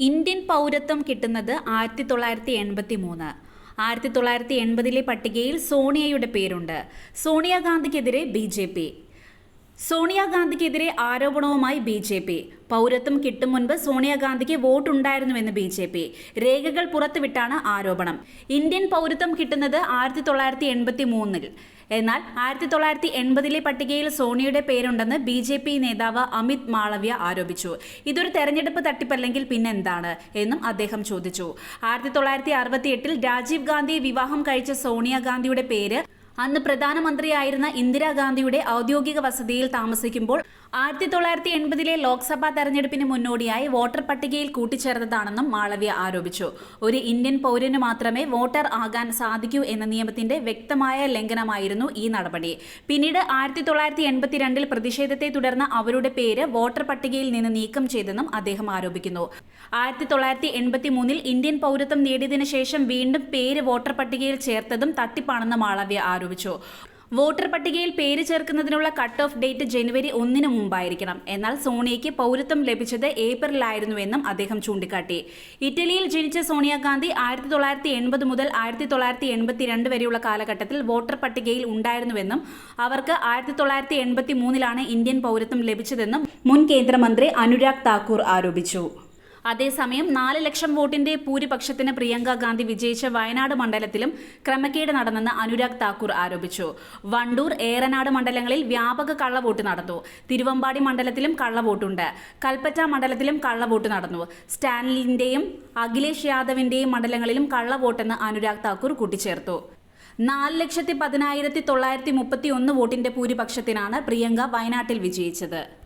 Indian പൗരത്വം കിട്ടുന്നത് ആയിരത്തി തൊള്ളായിരത്തി എൺപത്തി മൂന്ന് ആയിരത്തി തൊള്ളായിരത്തി എൺപതിലെ പട്ടികയിൽ സോണിയയുടെ പേരുണ്ട്. സോണിയാഗാന്ധിക്കെതിരെ ബി ജെ പി. സോണിയാഗാന്ധിക്കെതിരെ ആരോപണവുമായി ബി ജെ പി. പൗരത്വം കിട്ടും മുൻപ് സോണിയാഗാന്ധിക്ക് വോട്ടുണ്ടായിരുന്നുവെന്ന് ബി ജെ പി. രേഖകൾ പുറത്തുവിട്ടാണ് ആരോപണം. ഇന്ത്യൻ പൗരത്വം കിട്ടുന്നത് ആയിരത്തി തൊള്ളായിരത്തി എൺപത്തി മൂന്നിൽ എന്നാൽ ആയിരത്തി തൊള്ളായിരത്തി എൺപതിലെ പട്ടികയിൽ സോണിയുടെ പേരുണ്ടെന്ന് ബി ജെ പി നേതാവ് അമിത് മാളവ്യ ആരോപിച്ചു. ഇതൊരു തെരഞ്ഞെടുപ്പ് തട്ടിപ്പല്ലെങ്കിൽ പിന്നെന്താണ് എന്നും അദ്ദേഹം ചോദിച്ചു. ആയിരത്തി തൊള്ളായിരത്തി അറുപത്തി എട്ടിൽ രാജീവ് ഗാന്ധിയെ വിവാഹം കഴിച്ച സോണിയാഗാന്ധിയുടെ പേര് അന്ന് പ്രധാനമന്ത്രിയായിരുന്ന ഇന്ദിരാഗാന്ധിയുടെ ഔദ്യോഗിക വസതിയിൽ താമസിക്കുമ്പോൾ ആയിരത്തി തൊള്ളായിരത്തി എൺപതിലെ ലോക്സഭാ തെരഞ്ഞെടുപ്പിന് മുന്നോടിയായി വോട്ടർ പട്ടികയിൽ കൂട്ടിച്ചേർത്തതാണെന്നും മാളവ്യ ആരോപിച്ചു. ഒരു ഇന്ത്യൻ പൗരന് മാത്രമേ വോട്ടർ ആകാൻ സാധിക്കൂ എന്ന നിയമത്തിന്റെ വ്യക്തമായ ലംഘനമായിരുന്നു ഈ നടപടി. പിന്നീട് ആയിരത്തി തൊള്ളായിരത്തി എൺപത്തിരണ്ടിൽ പ്രതിഷേധത്തെ തുടർന്ന് അവരുടെ പേര് വോട്ടർ പട്ടികയിൽ നിന്ന് നീക്കം ചെയ്തെന്നും അദ്ദേഹം ആരോപിക്കുന്നു. ആയിരത്തി തൊള്ളായിരത്തി എൺപത്തി മൂന്നിൽ ഇന്ത്യൻ പൗരത്വം നേടിയതിനു ശേഷം വീണ്ടും പേര് വോട്ടർ പട്ടികയിൽ ചേർത്തതും തട്ടിപ്പാണെന്ന് മാളവ്യ ആരോപിച്ചു. വോട്ടർ പട്ടികയിൽ പേര് ചേർക്കുന്നതിനുള്ള കട്ട് ഓഫ് ഡേറ്റ് ജനുവരി ഒന്നിന് മുമ്പായിരിക്കണം. എന്നാൽ സോണിയയ്ക്ക് പൗരത്വം ലഭിച്ചത് ഏപ്രിലായിരുന്നുവെന്നും അദ്ദേഹം ചൂണ്ടിക്കാട്ടി. ഇറ്റലിയിൽ ജനിച്ച സോണിയാഗാന്ധി ആയിരത്തി തൊള്ളായിരത്തി എൺപത് മുതൽ ആയിരത്തി തൊള്ളായിരത്തി എൺപത്തിരണ്ട് വരെയുള്ള കാലഘട്ടത്തിൽ വോട്ടർ പട്ടികയിൽ ഉണ്ടായിരുന്നുവെന്നും അവർക്ക് ആയിരത്തി തൊള്ളായിരത്തി എൺപത്തി മൂന്നിലാണ് ഇന്ത്യൻ പൗരത്വം ലഭിച്ചതെന്നും മുൻ കേന്ദ്രമന്ത്രി അനുരാഗ് താക്കൂർ ആരോപിച്ചു. അതേസമയം നാല് ലക്ഷം വോട്ടിന്റെ ഭൂരിപക്ഷത്തിന് പ്രിയങ്ക ഗാന്ധി വിജയിച്ച വയനാട് മണ്ഡലത്തിലും ക്രമക്കേട് നടന്നെന്ന് അനുരാഗ് താക്കൂർ ആരോപിച്ചു. വണ്ടൂർ ഏറനാട് മണ്ഡലങ്ങളിൽ വ്യാപക കള്ളവോട്ട് നടന്നു. തിരുവമ്പാടി മണ്ഡലത്തിലും കള്ളവോട്ടുണ്ട്. കൽപ്പറ്റ മണ്ഡലത്തിലും കള്ളവോട്ട് നടന്നു. സ്റ്റാലിന്റെയും അഖിലേഷ് യാദവിന്റെയും മണ്ഡലങ്ങളിലും കള്ളവോട്ടെന്ന് അനുരാഗ് താക്കൂർ കൂട്ടിച്ചേർത്തു. നാല് ലക്ഷത്തി പതിനായിരത്തി തൊള്ളായിരത്തി മുപ്പത്തി ഒന്ന് വോട്ടിന്റെ ഭൂരിപക്ഷത്തിനാണ് പ്രിയങ്ക വയനാട്ടിൽ വിജയിച്ചത്.